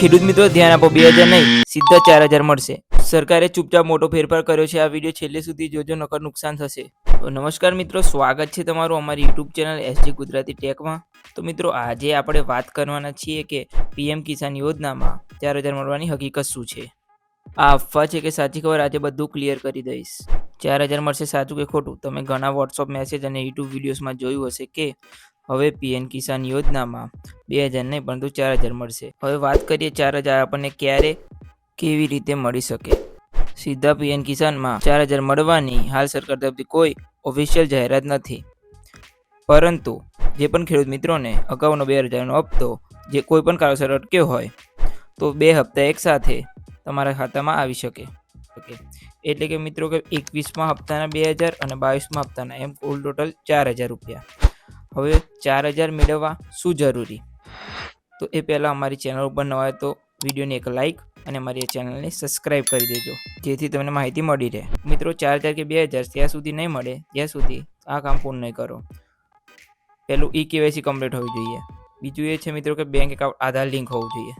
ખેડૂત મિત્રો, ધ્યાન આપો, બે હજાર નહીં, સીધા ચાર હજાર મળશે. સરકારે ચૂપચાપ મોટો ફેરફાર કર્યો છે. આ વીડિયો છેલ્લે સુધી જોજો, નકર નુકસાન થશે. નમસ્કાર મિત્રો, સ્વાગત છે તમારું અમારી યુટ્યુબ ચેનલ એસજી ગુજરાતી ટેકમાં. તો મિત્રો, આજે આપણે વાત કરવાના છીએ કે પીએમ કિસાન યોજનામાં ચાર હજાર મળવાની હકીકત શું છે? આ અફવા છે કે સાચી ખબર આજે બધું ક્લિયર કરી દઈશ. ચાર હજાર મળશે સાચું કે ખોટું? તમે ઘણા વોટ્સઅપ મેસેજ અને યુટ્યુબ વિડીયોઝમાં જોયું હશે કે હવે પીએમ કિસાન યોજનામાં બે હજાર નહીં, પરંતુ ચાર હજાર મળશે. હવે વાત કરીએ ચાર હજાર આપણને ક્યારે કેવી રીતે મળી શકે? સીધા પીએમ કિસાનમાં ચાર હજાર મળવાની હાલ સરકાર તરફથી કોઈ ઓફિશિયલ જાહેરાત નથી. પરંતુ જે પણ ખેડૂત મિત્રોને અગાઉનો બે હજારનો હપ્તો જે કોઈ પણ કારણસર અટક્યો હોય, તો બે હપ્તા એકસાથે તમારા ખાતામાં આવી શકે. ઓકે. એટલે કે મિત્રો કે એકવીસમાં હપ્તાના બે હજાર અને બાવીસમાં હપ્તાના, એમ કુલ ટોટલ ચાર હજાર રૂપિયા. હવે ચાર હજાર મેળવવા શું જરૂરી? તો એ પહેલાં અમારી ચેનલ ઉપર નવા તો વિડીયોને એક લાઇક અને અમારી ચેનલને સબસ્ક્રાઇબ કરી દેજો, જેથી તમને માહિતી મળી રહે. મિત્રો, ચાર હજાર કે બે હજાર ત્યાં સુધી નહીં મળે, ત્યાં સુધી આ કામ પૂર્ણ નહીં કરો. પહેલું ઈ કેવાયસી કમ્પ્લીટ હોવી જોઈએ. બીજું એ છે મિત્રો કે બેંક એકાઉન્ટ આધાર લિંક હોવું જોઈએ.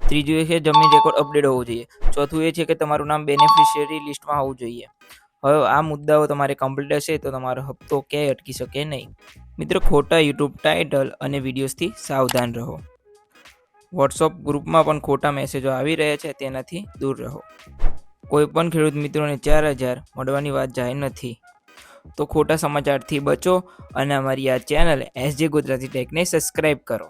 ત્રીજું એ છે જમીન રેકોર્ડ અપડેટ હોવું જોઈએ. ચોથું એ છે કે તમારું નામ બેનિફિશિયરી લિસ્ટમાં હોવું જોઈએ. હવે આ મુદ્દાઓ તમારે કમ્પ્લીટ હશે તો તમારો હપ્તો ક્યાંય અટકી શકે નહીં. મિત્રો, ખોટા યુટ્યુબ ટાઇટલ અને વિડીયોઝથી સાવધાન રહો. વોટ્સઅપ ગ્રુપમાં પણ ખોટા મેસેજો આવી રહ્યા છે, તેનાથી દૂર રહો. કોઈ પણ ખેડૂત મિત્રોને ચાર હજાર મળવાની વાત જાહેર નથી. તો ખોટા સમાચારથી બચો અને અમારી આ ચેનલ એસજે ગુજરાતી ટેકને સબસ્ક્રાઈબ કરો.